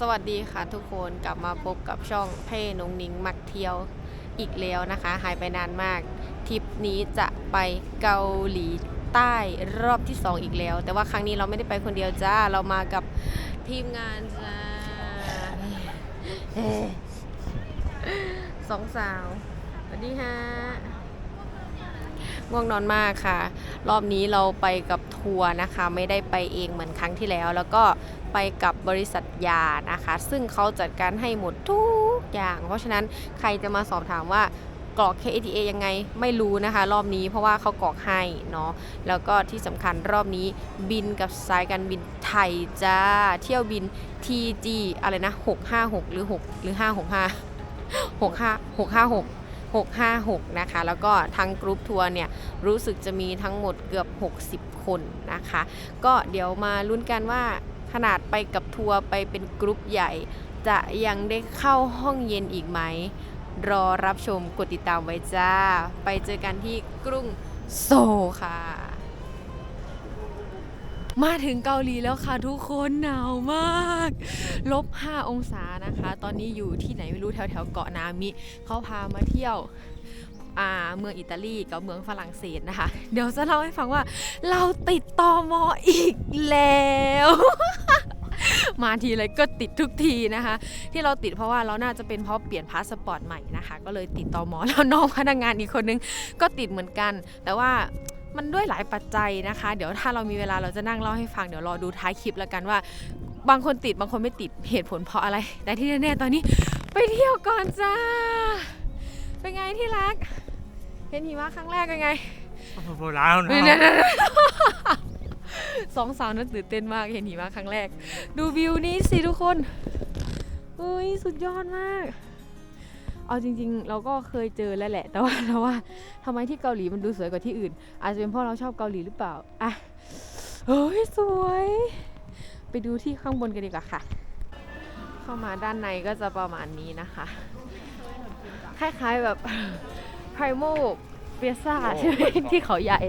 สวัสดีค่ะทุกคนกลับมาพบกับช่องเพ่นงนิงมักเที่ยวอีกแล้วนะคะ หายไปนานมากทริปนี้จะไปเกาหลีใต้รอบที่ 2 อีกแล้ว แต่ว่าครั้งนี้เราไม่ได้ไปคนเดียวจ้าเรามากับทีมงานจ้าสองสาวสวัสดีฮะง่วงนอนมากค่ะ รอบนี้เราไปกับทัวร์นะคะ ไม่ได้ไปเองเหมือนครั้งที่แล้ว แล้วก็ ไปกับบริษัทยานะคะ ซึ่งเขาจัดการให้หมดทุกอย่าง เพราะฉะนั้นใครจะมาสอบถามว่ากรอก KATA ยังไงไม่รู้นะคะ รอบนี้เพราะว่าเขากรอกให้เนาะแล้วก็ที่สำคัญรอบนี้บินกับสายการบินไทยจ้า เที่ยวบิน TG อะไรนะ 656 หรือ 6 หรือ 565 65 656 656 นะคะ แล้วก็ทางกรุ๊ปทัวร์เนี่ย รู้สึกจะมีทั้งหมดเกือบ 60 คนนะคะ ก็เดี๋ยวมาลุ้นกันว่า ขนาดไปกับทัวร์ไปเป็นกรุ๊ปใหญ่ จะยังได้เข้าห้องเย็นอีกไหม รอรับชมกดติดตามไว้จ้า ไปเจอกันที่กรุงโซค่ะ มาถึงเกาหลีแล้วค่ะทุกคนหนาวมาก ลบ 5 องศานะคะ ตอนนี้อยู่ที่ไหนไม่รู้แถวแถวๆเกาะนามิเขาพามาเที่ยว เมืองอิตาลีกับเมืองฝรั่งเศสนะคะ เดี๋ยวจะเล่าให้ฟังว่า เราติดตอมออีกแล้ว มาทีไรก็ติดทุกทีนะคะ ที่เราติดเพราะว่าเราน่าจะเป็นเพราะเปลี่ยนพาสปอร์ตใหม่นะคะ ก็เลยติดตอมอแล้วน้องพนักงานอีกคนนึงก็ติดเหมือนกัน แต่ว่ามันด้วยหลายปัจจัยนะคะ เดี๋ยวถ้าเรามีเวลาเราจะนั่งเล่าให้ฟังเดี๋ยวรอดูท้ายคลิปแล้วกันว่า บางคนติดบางคนไม่ติดเหตุผลเพราะอะไร แต่ที่แน่ๆตอนนี้ไปเที่ยวก่อนจ้า เป็นไงที่รัก เห็นหิมะครั้งแรกเป็นไงโบราณเดี๋ยวนะๆๆสองสาวนั้นตื่นเต้นมากเห็นหิมะครั้งแรก ดูวิวนี้สิทุกคนอุ้ยสุดยอดมาก เอาจริง ๆ เราก็เคยเจอแล้วแหละ แต่ว่าเราว่าทำไมที่เกาหลีมันดูสวยกว่าที่อื่น อาจจะเป็นเพราะเราชอบเกาหลีหรือเปล่าอะเฮ้ยสวย ไปดูที่ข้างบนกันดีกว่าค่ะ เข้ามาด้านในก็จะประมาณนี้นะคะ คล้ายๆแบบไพรโมเปียซ่าใช่ไหมที่เขาใหญ่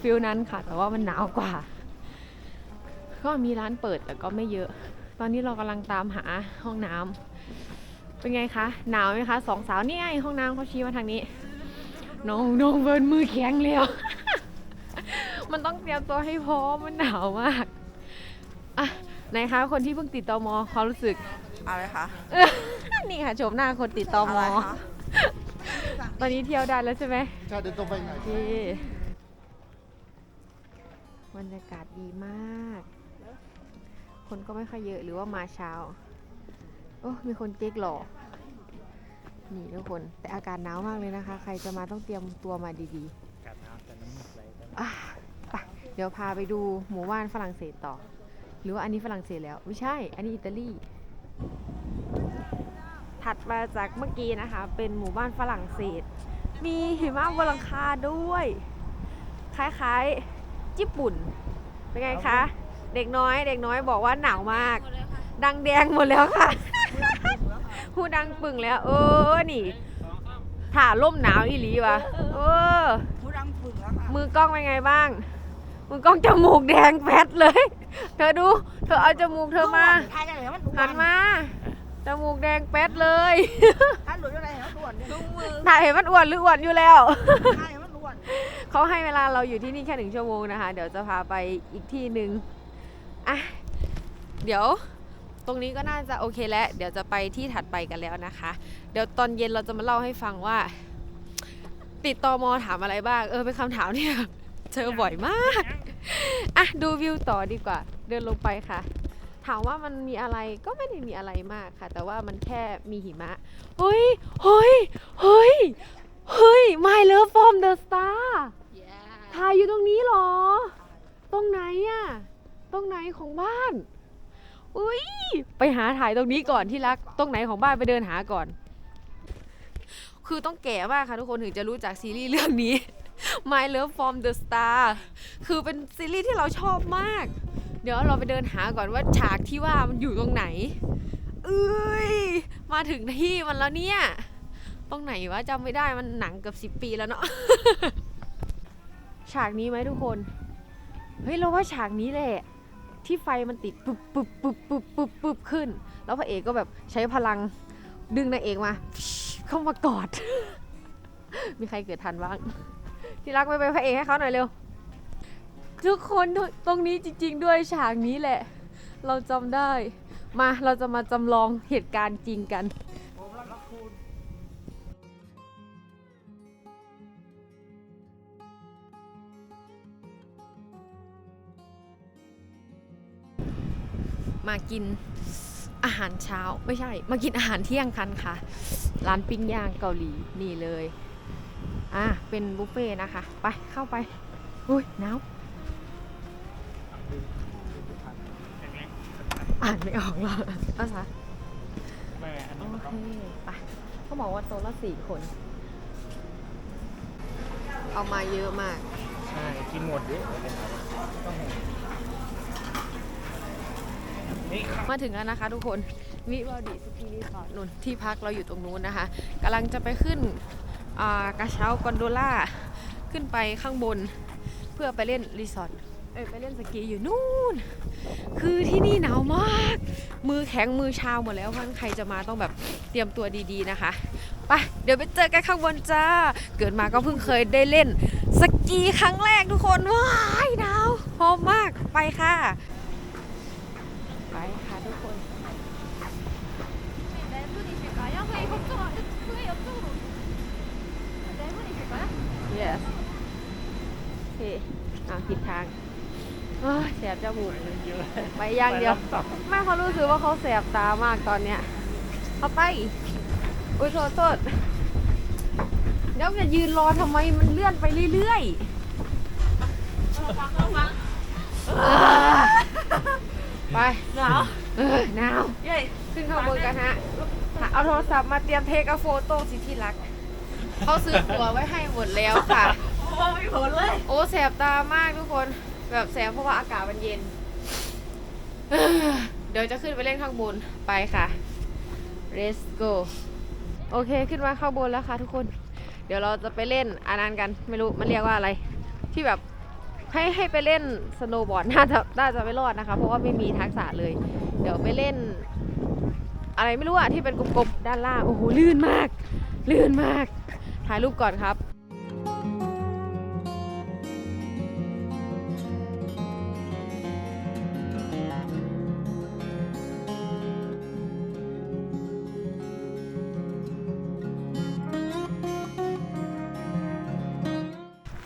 ฟิลนั้นค่ะ แต่ว่ามันหนาวกว่า ก็มีร้านเปิดแต่ก็ไม่เยอะ ตอนนี้เรากำลังตามหาห้องน้ำเป็นไงคะ หนาวไหมคะสองสาวนี่ไงห้องน้ำเขาชี้มาทางนี้ น้องน้องเบิร์นมือแข็งแล้วมันต้องเตรียมตัวให้พร้อมมันหนาวมากอะไหนคะคนที่เพิ่งติดตอมอเขามรู้สึกอะไรคะ นี่ค่ะชมหน้าคนติดตอมอะไรอคะตอนนี้เที่ยวได้แล้วใช่ไหมใช่เดินตรงไปไหนโอเคบรรยากาศดีมาก คนก็ไม่ค่อยเยอะหรือว่ามาเช้า โอ้มีคนเก๊กหล่อนี่ทุกคน แต่อากาศหนาวมากเลยนะคะ ใครจะมาต้องเตรียมตัวมาดีๆอะไปเดี๋ยวพาไปดูหมู่บ้านฝรั่งเศสต่อ หรือว่าอันนี้ฝรั่งเศสแล้ว ไม่ใช่ อันนี้อิตาลี ถัดมาจากเมื่อกี้นะคะ เป็นหมู่บ้านฝรั่งเศส มีหิมะบนหลังคาด้วย คล้ายๆญี่ปุ่น เป็นไงคะ เด็กน้อย เด็กน้อยบอกว่าหนาวมาก ดังแดงหมดแล้วค่ะพูดดังปึ่งแล้ว เออ นี่ถ่าล่มหนาวอีหลีวะเออ ผู้ดังฝึกแล้วค่ะ มือกล้องเป็นไงบ้าง มือกล้องจมูกแดงแป๊ดเลย เธอดู เธอเอาจมูกเธอมาทายกันเลยมันหันมา จมูกแดงแป๊ดเลยถ้าหลุดอะไรมันด่วนเนี่ยลุงมือถ่ายเห็นมันอ้วนหรืออ้วนอยู่แล้วทายมันด่วนเขาให้เวลาเราอยู่ที่นี่แค่หนึ่งชั่วโมงนะคะ เดี๋ยวจะพาไปอีกที่หนึ่งอะ เดี๋ยวตรงนี้ก็น่าจะโอเคแล้ว เดี๋ยวจะไปที่ถัดไปกันแล้วนะคะ เดี๋ยวตอนเย็นเราจะมาเล่าให้ฟังว่า ติดตอมอถามอะไรบ้าง เออเป็นคำถามที่แบบเจอบ่อยมาก อะ ดูวิวต่อดีกว่า เดินลงไปค่ะ ถามว่ามันมีอะไรก็ไม่ได้มีอะไรมากค่ะ แต่ว่ามันแค่มีหิมะเฮ้ยเฮ้ยเฮ้ยเฮ้ย My Love from the Star ถ่ายอยู่ตรงนี้เหรอ ตรงไหนอะตรงไหนของบ้านอุ้ยไปหาถ่ายตรงนี้ก่อนที่รัก ตรงไหนของบ้านไปเดินหาก่อน คือต้องแก่มากค่ะทุกคนถึงจะรู้จักซีรีส์เรื่องนี้ My Love from the Star คือเป็นซีรีส์ที่เราชอบมากเดี๋ยวเราไปเดินหาก่อนว่าฉากที่ว่ามันอยู่ตรงไหน เอ้ย มาถึงที่มันแล้วเนี่ย ตรงไหนวะจำไม่ได้มันหนังเกือบสิบปีแล้วเนาะ ฉากนี้ไหมทุกคน เฮ้ยเราว่าฉากนี้แหละ ที่ไฟมันติดปุ๊บปุ๊บปุ๊บปุ๊บปุ๊บปุ๊บขึ้น แล้วพระเอกก็แบบใช้พลังดึงนางเอกมา เข้ามากอด มีใครเกิดทันบ้าง ที่รักไปเป็นพระเอกให้เขาหน่อยเร็ว ทุกคนตรงนี้จริง ๆ ด้วยฉากนี้แหละ เราจำได้ มาเราจะมาจำลองเหตุการณ์จริงกันมากินอาหารเช้าไม่ใช่ มากินอาหารเที่ยงกันค่ะ ร้านปิ้งย่างเกาหลีนี่เลย อะเป็นบุฟเฟ่ต์นะคะ ไปเข้าไป อุ้ยหนาว อ่านไม่ออกหรอกภาษาไม่อันโอนี้มันเคต้องไปเขาบอกว่าโต๊ะละสี่คน เอามาเยอะมาก ใช่ กินหมดเยอะเลยครับต้องนี่ครับมาถึงแล้วนะคะทุกคน วิวาดีสกีรีสอร์ทนุ่นที่พักเราอยู่ตรงนู้นนะคะกำลังจะไปขึ้นอ่ากระเช้ากอนโดล่า ขึ้นไปข้างบน เพื่อไปเล่นรีสอร์ท เออไปเล่นสกีอยู่นู่น คือที่นี่หนาวมาก มือแข็งมือชาหมดแล้ววันใครจะมาต้องแบบเตรียมตัวดีๆนะคะไปเดี๋ยวไปเจอกันข้างบนจ้า เกิดมาก็เพิ่งเคยได้เล่นสกีครั้งแรกทุกคนว้ายหนาวหอมมากไปค่ะ ไปค่ะทุกคนเ Yes โอเคอะผิดทาง เอ้ยแสบจมูกเยอะไปอย่างเดียวไปรับต่อไม่เขารู้สึกว่าเขาแสบตามากตอนเนี้ยเอาไป อุ้ยโทษโทษเดี๋ยวจะยืนรอทำไมมันเลื่อนไปเรื่อยๆเออไปหนาวเออหนาวขึ้นข้างบนกันฮะ เอาโทรศัพท์มาเตรียมเทคกับโฟโต้สิที่รัก เขาซื้อตั๋วไว้ให้หมดแล้วค่ะ โอ้ไม่ผลเลย โอ้แสบตามากทุกคน แบบแสบเพราะว่าอากาศมันเย็นเอ้อเดี๋ยวจะขึ้นไปเล่นข้างบนไปค่ะ let's go โอเคขึ้นมาข้างบนแล้วค่ะทุกคน เดี๋ยวเราจะไปเล่นอันนั้นกันไม่รู้มันเรียกว่าอะไร ที่แบบให้ให้ไปเล่นสโนว์บอร์ดน่าจะน่าจะไม่รอดนะคะ เพราะว่าไม่มีทักษะเลย เดี๋ยวไปเล่น อะไรไม่รู้อะที่เป็นกลมๆด้านล่างโอ้โหลื่นมาก ลื่นมากถ่ายรูปก่อนครับ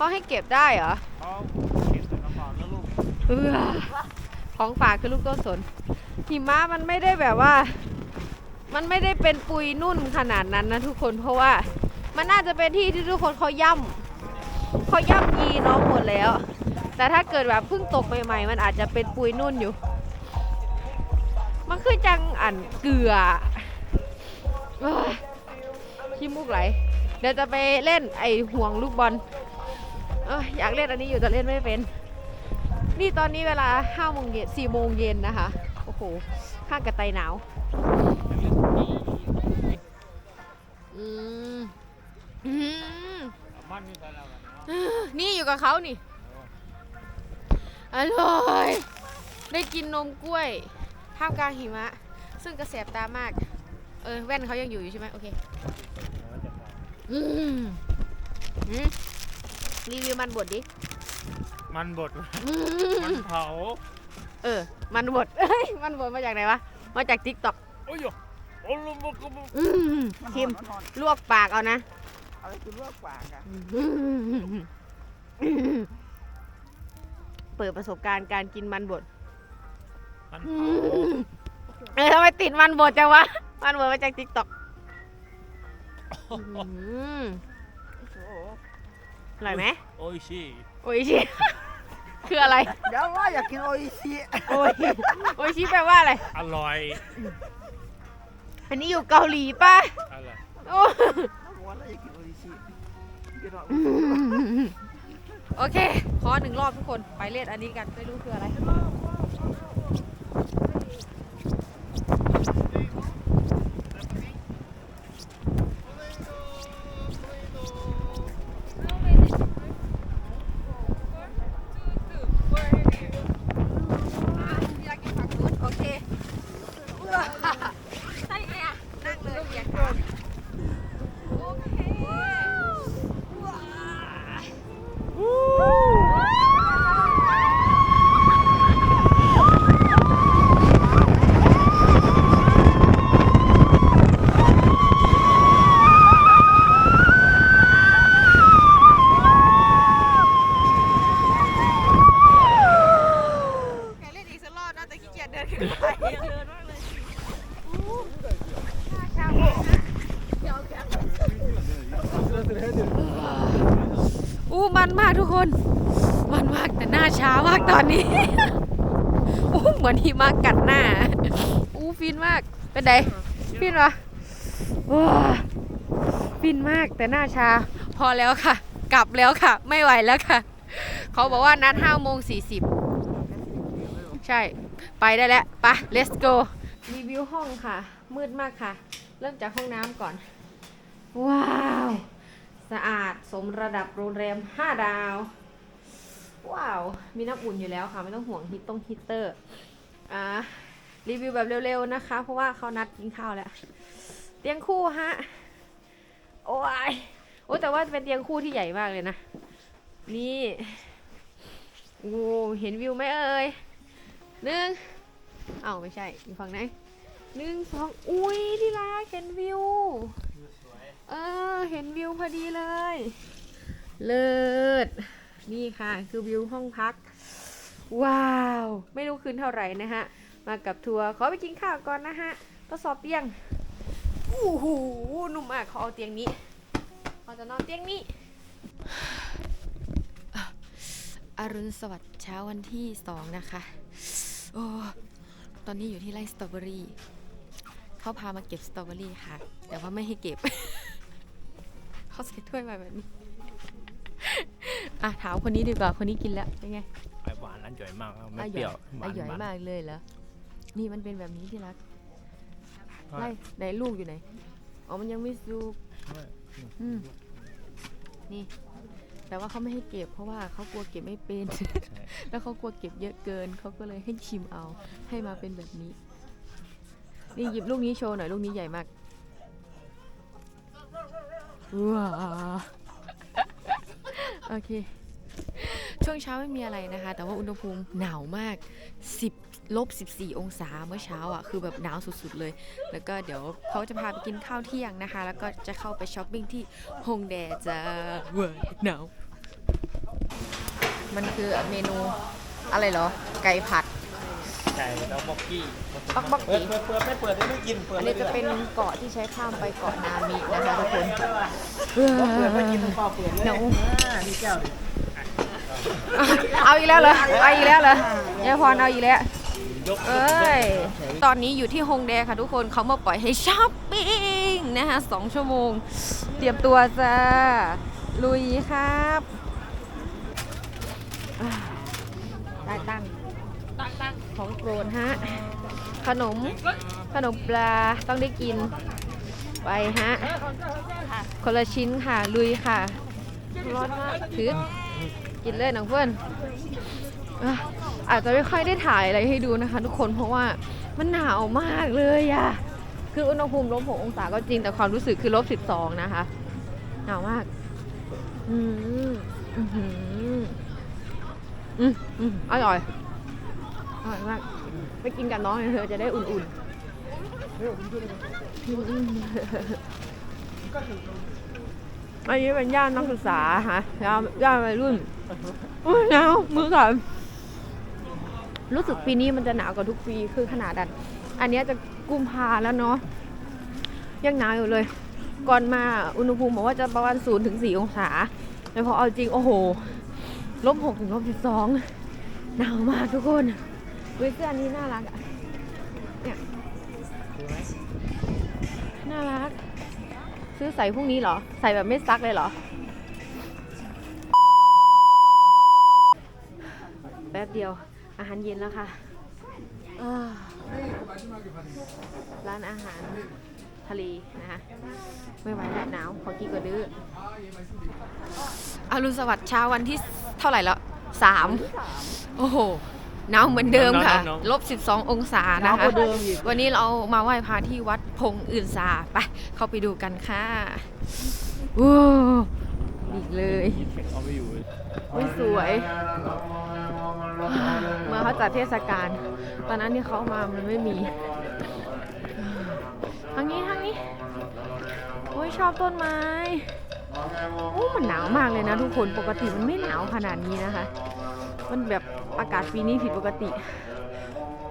เขาให้เก็บได้เหรอเขาเก็บใส่กระเป๋าแล้วลูกเออของฝากคือลูกต้นสนหิมะมันไม่ได้แบบว่า มันไม่ได้เป็นปุยนุ่นขนาดนั้นนะทุกคนเพราะว่า มันน่าจะเป็นที่ที่ทุกคนเขาย่ำเขาย่ำยีน้องหมดแล้ว แต่ถ้าเกิดแบบเพิ่งตกใหม่ๆ มันอาจจะเป็นปุยนุ่นอยู่ มันคือจังอันเกลือเอ้ยขี้มูกไหล เดี๋ยวจะไปเล่นไอห่วงลูกบอลเอยอยากเล่นอันนี้อยู่แต่เล่นไม่เป็น นี่ตอนนี้เวลา5โมงเย็น4โมงเย็นนะคะ โอ้โห ข้างกระไตหนาว อืมอืมมันนี่ใส่แล้วนี่อยู่กับเขานี่ อร่อย ได้กินนมกล้วย ท่ามกลางหิมะ ซึ่งกระแสบตามาก เออ แว่นเขายังอยู่อยู่ใช่ไหมโอเค อืมอืม รีวิวมันบดดิ มันบดอืมัมนเผา เออ มันบดเอ้ย มันบดมาจากไหนวะ มาจากทิกตอกโอ้ยโอ้ลุมกบุอืมมันคิมมันหอนลวกปากเอานะเอาไปกินลวกปากอะเปิดประสบการณ์การกินมันบด มันอืเผามเออทำไมติดมันบดจังวะ มันบดมาจากทิกตอกโอ้โหอร่อยไหมโอ้ยชีโอ้ยชิ คืออะไร เดี๋ยวว่าอยากกินโออิชิโอ้ยโอ้ยชิแปลว่าอะไร อร่อยอันนี้อยู่เกาหลีป่ะอร่อยโอ้บอกว่าเราอยากกินโออิชิกินหรอกโอเค ขอหนึ่งรอบทุกคน ไปเล่นอันนี้กัน ไม่รู้คืออะไร อยากกินผักนู้นโอเค มันมากทุกคน มันมากแต่หน้าช้ามากตอนนี้ โอ้เหมือนหิมะกัดหน้า อู้ฟินมาก เป็นไงฟินวะว้าฟินมาก แต่หน้าชาพอแล้วค่ะ กลับแล้วค่ะ ไม่ไหวแล้วค่ะ เขาบอกว่านัด5โมง40ใช่ ไปได้แล้วไป let's go รีวิวห้องค่ะ มืดมากค่ะ เริ่มจากห้องน้ำก่อน ว้าว สะอาดสมระดับโรงแรม 5 ดาว ว้าว มีน้ำอุ่นอยู่แล้วค่ะ ไม่ต้องห่วงฮีตต้องฮีตเตอร์อ่ารีวิวแบบเร็วๆนะคะ เพราะว่าเขานัดกินข้าวแล้ว เตียงคู่ฮะ โอ้ยโอ้แต่ว่าเป็นเตียงคู่ที่ใหญ่มากเลยนะ นี่โอ้เห็นวิวไหมเอ่ยหนึ่งเอ้าไม่ใช่อยู่ฝั่งไหนหนึ่งสองอุ้ยที่รักเห็นวิวเออเห็นวิวพอดีเลย เลิศนี่ค่ะ คือวิวห้องพัก ว้าว ไม่รู้คืนเท่าไหร่นะฮะ มากับทัวร์ขอไปกินข้าวก่อนนะฮะทดสอบเตียง โอ้โหนุ่มมากเขาเอาเตียงนี้เขาจะนอนเตียงนี้ อรุณสวัสดิ์เช้าวันที่สองนะคะ โอ้ตอนนี้อยู่ที่ไร่สตรอเบอรี่เขาพามาเก็บสตรอเบอรี่ค่ะ แต่ว่าไม่ให้เก็บ เขาใส่ถ้วยมาแบบนี้ อะถามคนนี้ดีกว่า คนนี้กินแล้วเป็นไงไอหวานอันใหญ่มากครับไม่อะเปรี้ยวอะหย่อยนมากเลยเหรอ นี่มันเป็นแบบนี้ที่รักใช่ ไล่ไหนลูกอยู่ไหน อ๋อ มันยังไม่สุกไม่อืมนี่ แต่ว่าเขาไม่ให้เก็บ เพราะว่าเขากลัวเก็บไม่เป็นใช่แล้วเขากลัวเก็บเยอะเกิน เขาก็เลยให้ชิมเอา ให้มาเป็นแบบนี้ นี่หยิบลูกนี้โชว์หน่อย ลูกนี้ใหญ่มากว้าวโอเค ช่วงเช้าไม่มีอะไรนะคะ แต่ว่าอุณหภูมิหนาวมาก 10 ลบ 14 องศาเมื่อเช้าอะ คือแบบหนาวสุดๆเลย แล้วก็เดี๋ยวเขาจะพาไปกินข้าวเที่ยงนะคะ แล้วก็จะเข้าไปช้อปปิ้งที่ฮงแดจ้าเว้ยหนาว มันคือเมนูอะไรเหรอ ไก่ผัดใช่แล้วบอกกี้บักบักเปิกีดเปิดเปิดไม่เปิดไม่กิน เปิดอันเลนี้ยจะเป็นเกาะที่ใช้ข้ามไปเกาะนามินะคะทุกคนเปิดไปกินข้าวเปลือกเลยเดี๋ยวอ่านี่แก้วดิเอาอีกแล้วเหรอเอาอีกแล้วเหรอยายพรเอาอีกแล้วยก เอ้ย ตอนนี้อยู่ที่ฮงแดค่ะทุกคนเขามาปล่อยให้ช้อปปิ้งนะคะสองชั่วโมง เตรียมตัวจ้า ลุยครับได้ตั้งของโปรดฮะ ขนม ขนมปลาต้องได้กิน ไปฮะ คนละชิ้นค่ะ ลุยค่ะร้อนมากถือกินเลยน้องเพื่อน อาจจะไม่ค่อยได้ถ่ายอะไรให้ดูนะคะ ทุกคนเพราะว่ามันหนาวมากเลยอะคืออุณหภูมิลบ6องศาก็จริงแต่ความรู้สึกคือลบ12นะคะ หนาวมาก อืมอืมอืมอืมอร่อยอร่อยมากไปกินกับน้องเธอจะได้อุ่นๆอืมอันนี้เป็นย่านนักศึกษาค่ะย่านย่านวัยรุ่นอุ้ยหนาวมือก่น รู้สึกปีนี้มันจะหนาวกว่าทุกปีคือขนาดดันอันเนี้ยจะกุมภาแล้วเนาะยังหนาวอยู่เลย ก่อนมาอุณหภูมิบอกว่าจะประมาณ0ถึง4องศาแต่พอเอาจริงโอ้โหลบ6ถึงลบ12หนาวมากทุกคนเฮ้ยเสื้ออันนี้น่ารักอะเนี่ยน่ารัก ซื้อใส่พรุ่งนี้เหรอ ใส่แบบไม่ซักเลยเหรอ แป๊บเดียว อาหารเย็นแล้วค่ะอ่าร้านอาหารทะเลนะคะไม่ไหวแล้วหนาวขอกินกว่าดื้ออรุณสวัสดิ์เช้าวันที่เท่าไหร่แล้วสามโอ้โหหนาวเหมือนเดิมค่ะลบ12 องศาหนาวนะกคะว่าเดิมอีกวันนี้เรามาไหว้พระที่วัดพงอื่นสาไปเข้าไปดูกันค่ะโอ้ดีเลยเอาไปอยู่ไม่สวย เมื่อเขาจัดเทศกาล ตอนนั้นที่เขามามันไม่มีทางนี้ทางนี้ โอ้ยชอบต้นไม้โอ้มันหนาวมากเลยนะทุกคนปกติมันไม่หนาวขนาดนี้นะคะ มันแบบอากาศปีนี้ผิดปกติ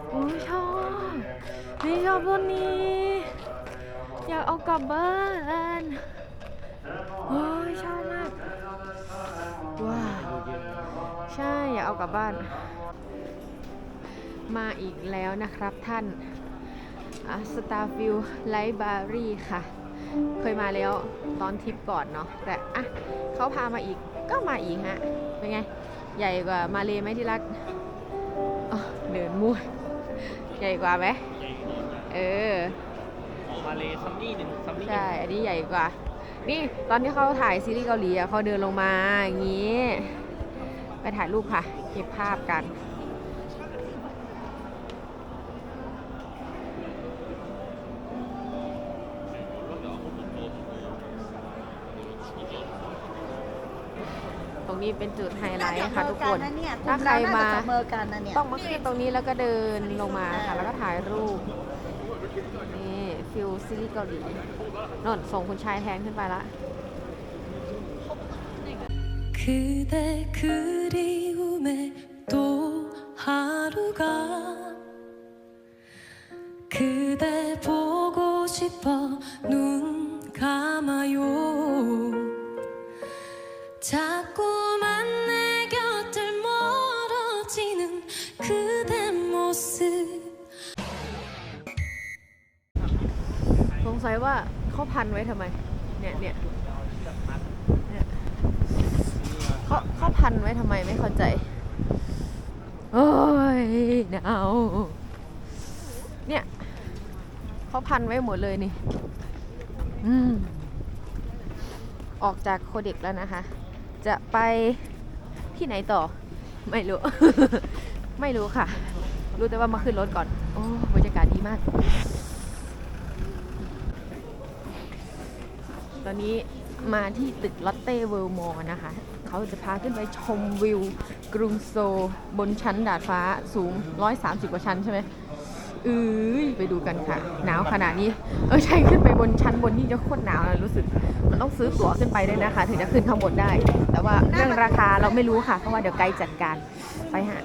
โอ้ยชอบ นี่ชอบต้นนี้ อยากเอากลับบ้านโอ้ยชอบมาก ใช่อยากเอากลับบ้าน มาอีกแล้วนะครับท่านสตาร์ฟิลไลบรารีค่ะ เคยมาแล้วตอนทริปก่อนเนาะแต่อะเขาพามาอีกก็มาอีกฮะ เป็นไง ใหญ่กว่ามาเลไหมที่รักอ๋อเดินมั่วใหญ่กว่าไหมใหญ่ดีมากเออของมาเลยซัมนี่หนึ่งซัมนี่ใช่ อันนี้ใหญ่กว่า นี่ตอนที่เขาถ่ายซีรีส์เกาหลีอะเขาเดินลงมาอย่างนี้ ไปถ่ายรูปค่ะ เก็บภาพกันตรงนี้เป็นจุดไฮไลท์ค่ะทุกคน ถ้าใครมาเมอกันนะเนี่ยต้องมาขึ้นตรงนี้แล้วก็เดินลงมาค่ะ แล้วก็ถ่ายรูป นี่ฟิลซีรีส์เกาหลีนนส่งคุณชายแทนขึ้นไปละ 그대 그리움에 또 하루가 그대 보고 싶어 눈 감아요 자꾸만 내 곁을 멀어지는 그대 모습 สงสัยว่าเขาพันไว้ทำไม เนี่ยเนี่ยเนี่ย เขาเขาพันไว้ทำไมไม่เข้าใจ โอ้ยหนาวเนี่ยเขาพันไว้หมดเลยนี่ อืม ออกจากโคเด็กแล้วนะคะ จะไปที่ไหนต่อ ไม่รู้ ไม่รู้ค่ะ รู้แต่ว่ามาขึ้นรถก่อน โอ้บรรยากาศดีมาก ตอนนี้มาที่ตึกลอตเต้เวิลด์มอลนะคะ เขาจะพาขึ้นไปชมวิวกรุงโซลบนชั้นดาดฟ้าสูง 130 กว่าชั้นใช่ไหมเอ้ยไปดูกันค่ะ หนาวขนาดนี้ เออใช่ขึ้นไปบนชั้นบนนี่จะโคตรหนาวเลยรู้สึก มันต้องซื้อตั๋วขึ้นไปด้วยนะคะ ถึงจะขึ้นข้างบนได้ แต่ว่าเรื่องราคาเราไม่รู้ค่ะ เพราะว่าเดี๋ยวไกด์จัดการไปฮะ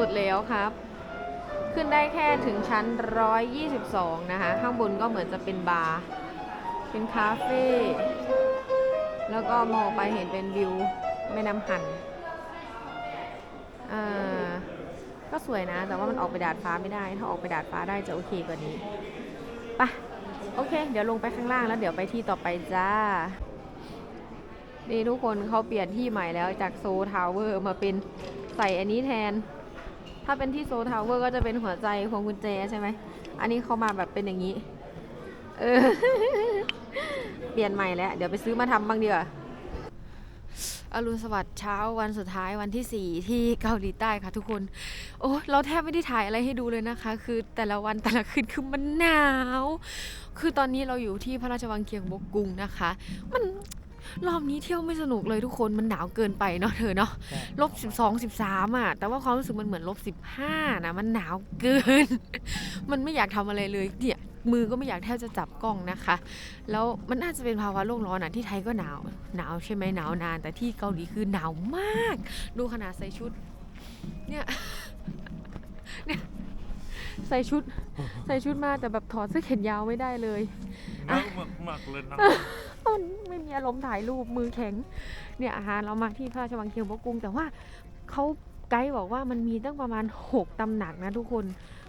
สุดแล้วครับ ขึ้นได้แค่ถึงชั้น 122 นะคะ ข้างบนก็เหมือนจะเป็นบาร์ เป็นคาเฟ่ แล้วก็มองไปเห็นเป็นวิวแม่น้ำหันอ่าก็สวยนะ แต่ว่ามันออกไปดาดฟ้าไม่ได้ ถ้าออกไปดาดฟ้าได้จะโอเคกว่านี้ไปะโอเค เดี๋ยวลงไปข้างล่างแล้วเดี๋ยวไปที่ต่อไปจ้านี่ทุกคนเขาเปลี่ยนที่ใหม่แล้วจากโซทาวเวอร์มาเป็นใส่อันนี้แทน ถ้าเป็นที่โซทาวเวอร์ก็จะเป็นหัวใจพวงกุญแจใช่ไหม อันนี้เขามาแบบเป็นอย่างนี้ เออ เปลี่ยนใหม่แล้ว เดี๋ยวไปซื้อมาทำบ้างดีกว่าอรุณสวัสดิ์เช้าวันสุดท้ายวันที่ 4 ที่เกาหลีใต้ค่ะทุกคน โอ้เราแทบไม่ได้ถ่ายอะไรให้ดูเลยนะคะ คือแต่ละวันแต่ละคืนคือมันหนาว คือตอนนี้เราอยู่ที่พระราชวังเคียงบกกุงนะคะ มัน รอบนี้เที่ยวไม่สนุกเลยทุกคนมันหนาวเกินไปเนาะเธอเนาะลบสิบสองสิบสามอะ แต่ว่าความรู้สึกมันเหมือนลบสิบห้านะมันหนาวเกิน มันไม่อยากทำอะไรเลยเนี่ยมือก็ไม่อยากแทบจะจับกล้องนะคะ แล้วมันน่าจะเป็นภาวะโลกร้อนอะที่ไทยก็หนาวหนาวใช่ไหมหนาวนาน แต่ที่เกาหลีคือหนาวมาก ดูขนาดใส่ชุด เนี่ยเนี่ย ใส่ชุด ใส่ชุดมาแต่แบบถอดเสื้อแขนยาวไม่ได้เลยหนาวมากๆเลยนะมันไม่มีอารมณ์ถ่ายรูปมือแข็ง เนี่ยอาหารเรามาที่พระราชวังเคียวบกรุง แต่ว่าเขาไกด์บอกว่ามันมีตั้งประมาณ 6ตำหนักนะทุกคน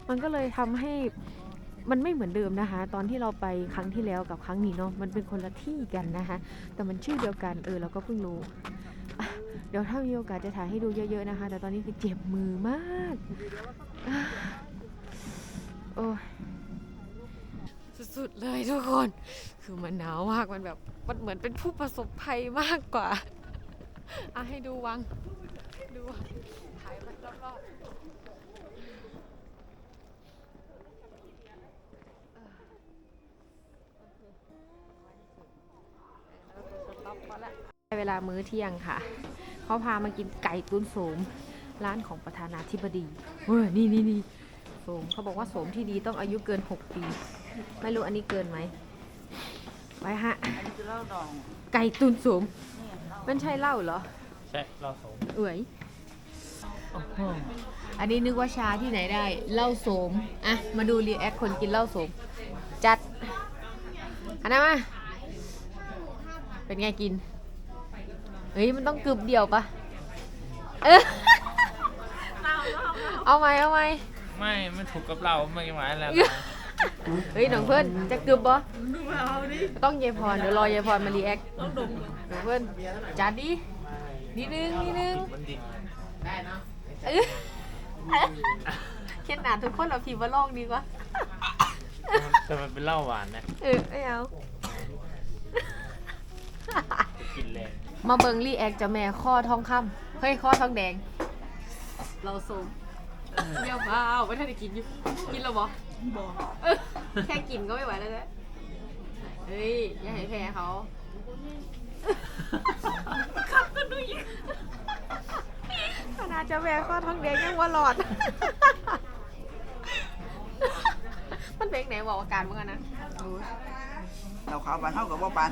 มันก็เลยทำให้มันไม่เหมือนเดิมนะคะ ตอนที่เราไปครั้งที่แล้วกับครั้งนี้เนาะมันเป็นคนละที่กันนะคะ แต่มันชื่อเดียวกันเออเราก็เพิ่งรู้อะเดี๋ยวถ้ามีโอกาสจะถ่ายให้ดูเยอะๆนะคะ แต่ตอนนี้คือเจ็บมือมาก โอ้สุดๆเลยทุกคน คือมันหนาวมาก มันแบบ มันเหมือนเป็นผู้ประสบภัยมากกว่าอะให้ดูวัง ดูวังถ่ายไปรอบๆเวลามื้อเที่ยงค่ะ เขาพามากินไก่ตุ้นโสม ร้านของประธานาธิบดีเฮ้ยนี่นี่นี่ โสมเขาบอกว่าโสมที่ดีต้องอายุเกิน 6 ปี ไม่รู้อันนี้เกินไหมไว้ฮะ อันนี้คือเหล้าดองไก่ตุนสมนี่เหล้ามันใช่เหล้าเหรอ ใช่เราสองเอ๋ยอันนี้นึกว่าชาที่ไหนได้เหล้าโสมอะมาดูรีแอคคนกินเหล้าโสม จัดอันนั้นมาเป็นไงกินเฮ้ยมันต้องกึบเดียวปะเออ เอาไหมเอาไหม ไม่ไม่ถูกกับเราไม่หมายแล้ว เฮ้ยหนองเพื่อนจะกึบบ่ต้องเยายพรเดี๋ยวรอเยายพรมารีแอคต้องดมหนองเพื่อนจัดดินิดนึงนิดนึงมันดิเออเช่นหนาทุกคนเราพิมพ์ว่าลองดีกว่าแต่มันเป็นเหล้าหวานนะเออไม่เอาจะกินแรงมาเบิงรีแอคจะแม่ข้อทองคำเฮ้ยข้อทองแดง เราซูม เยี่ยมมากไม่ทันได้กินอยู่กินแล้วบอบอกแค่กินก็ไม่ไหวแล้วนะเฮ้ย อย่าให้แพ้เขาขับกันดูยิงขนาดจะแม่ข้อทองแดงยังว่าหลอด มันเป็นไหนบอกอาการเมื่อกันนะ เราขาวบานเท่ากับว่าบาน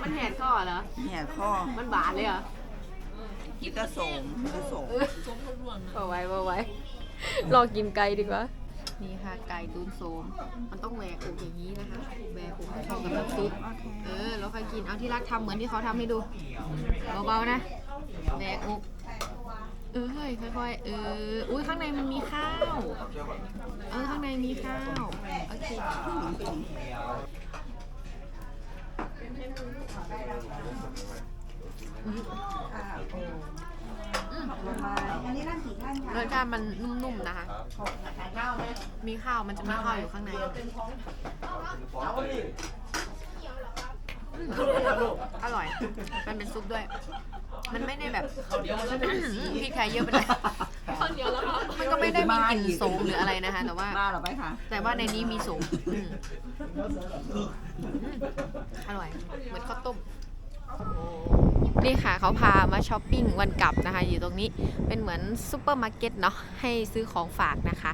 มันแหนข้อเหรอ เนี่ยข้อมันบานเลยเหรอ กินกระสมกระสม เอาไว้เอาไว้ลองกินไก่ดีกว่า นี่ค่ะไก่ตูนโสม มันต้องแหวกอกอย่างนี้นะคะแหวกอกให้เข้ากับน้ำซุปเออแล้วค่อยกินเอาที่รักทำเหมือนที่เขาทำให้ดูเบาๆนะแหวกอกเออเฮ้ยค่อยๆเอออุ้ยข้างในมันมีข้าวเออข้างในมีข้าวโอเค รสชาติมันนุ่มๆนะคะ มีข้าวมันจะมีข้าวอยู่ข้างในอืมอร่อย มันเป็นซุปด้วย มันไม่ได้แบบพริกไทยเยอะไปเลยมันก็ไม่ได้มีกลิ่นโสมหรืออะไรนะคะ แต่ว่ามาหรอไปค่ะแต่ว่าในนี้มีโสมอืมอืมอร่อย เหมือนข้าวต้ม นี่ค่ะเขาพามาช้อปปิ้งวันกลับนะคะ อยู่ตรงนี้เป็นเหมือนซูเปอร์มาร์เก็ตเนาะให้ซื้อของฝากนะคะ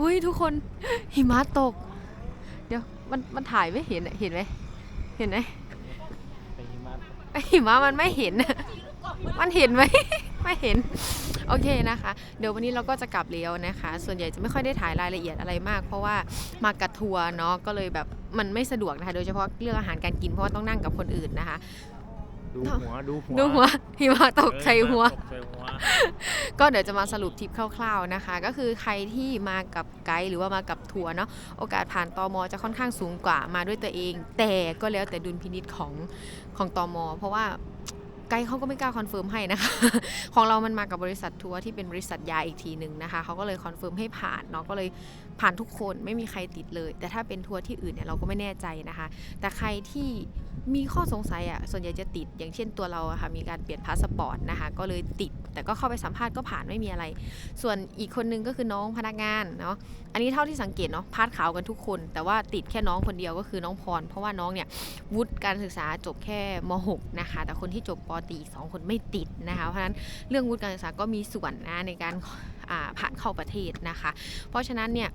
อุ้ยทุกคนหิมะตก เดี๋ยวมันมันถ่ายไม่เห็นเห็นไหมเห็นไหมไปหิมะมันไม่เห็นอะมันเห็นไหมไม่เห็น โอเคนะคะ เดี๋ยววันนี้เราก็จะกลับแล้วนะคะ ส่วนใหญ่จะไม่ค่อยได้ถ่ายรายละเอียดอะไรมาก เพราะว่ามากับทัวร์เนาะ ก็เลยแบบมันไม่สะดวกนะคะ โดยเฉพาะเรื่องอาหารการกินเพราะว่าต้องนั่งกับคนอื่นนะคะ ดูหัวดูหัวดูหัวหิมะตกใส่หัวตกใส่หัว ก็เดี๋ยวจะมาสรุปทริปคร่าวๆนะคะ ก็คือใครที่มากับไกด์หรือว่ามากับทัวร์เนาะโอกาสผ่านตอมจะค่อนข้างสูงกว่ามาด้วยตัวเอง แต่ก็แล้วแต่ดุลพินิษของของตอมเพราะว่าไกด์เขาก็ไม่กล้าคอนเฟิร์มให้นะคะ ของเรามันมากับบริษัททัวร์ที่เป็นบริษัทยาอีกทีหนึ่งนะคะเขาก็เลยคอนเฟิร์มให้ผ่านเนาะก็เลย ผ่านทุกคนไม่มีใครติดเลย แต่ถ้าเป็นทัวร์ที่อื่นเนี่ยเราก็ไม่แน่ใจนะคะ แต่ใครที่มีข้อสงสัยอะส่วนใหญ่จะติดอย่างเช่นตัวเราอะค่ะมีการเปลี่ยนพาสปอร์ตนะคะก็เลยติด แต่ก็เข้าไปสัมภาษณ์ก็ผ่านไม่มีอะไร ส่วนอีกคนนึงก็คือน้องพนักงานเนาะอันนี้เท่าที่สังเกตเนาะพาดขาวกันทุกคน แต่ว่าติดแค่น้องคนเดียวก็คือน้องพร เพราะว่าน้องเนี่ยวุฒิการศึกษาจบแค่ม .6 นะคะแต่คนที่จบปตีอีกสองคนไม่ติดนะคะเพราะฉะนั้นเรื่องวุฒิการศึกษาก็มีส่วนนะในการ ผ่านเข้าประเทศนะคะ เพราะฉะนั้นเนี่ย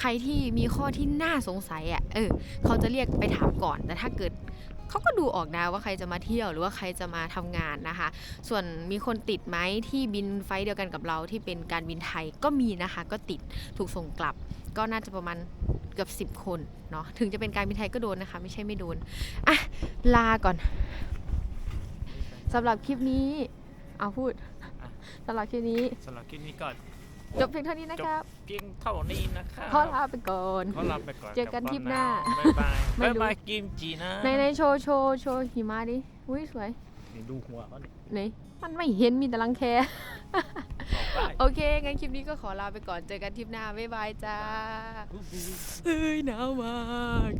ใครที่มีข้อที่น่าสงสัยอะเออเขาจะเรียกไปถามก่อน แต่ถ้าเกิดเขาก็ดูออกนะว่าใครจะมาเที่ยวหรือว่าใครจะมาทำงานนะคะ ส่วนมีคนติดไหมที่บินไฟล์เดียวกันกับเราที่เป็นการบินไทยก็มีนะคะ ก็ติดถูกส่งกลับ ก็น่าจะประมาณเกือบ 10 คนเนาะถึงจะเป็นการบินไทยก็โดนนะคะ ไม่ใช่ไม่โดนอะลาก่อนสำหรับคลิปนี้เอาพูด สำหรับคลิปนี้สำหรับคลิปนี้ก่อนจบเพียงเท่านี้นะครับเพียงเท่านี้นะครับขอลาไปก่อนขอลาไปก่อนเจอกันทริปหน้าบ๊ายบายไม่บ๊ายรู้บายกิมจีนะในในโชว์โชว์โชว์หิมะดิอุ้ยสวยนี่ดูหัวเขาดิไหนมันไม่เห็นมีแต่รังแคบอกได้โอเค งั้นคลิปนี้ก็ขอลาไปก่อน เจอกันทริปหน้า บ๊ายบายจ้า เฮ้ยหนาวมาก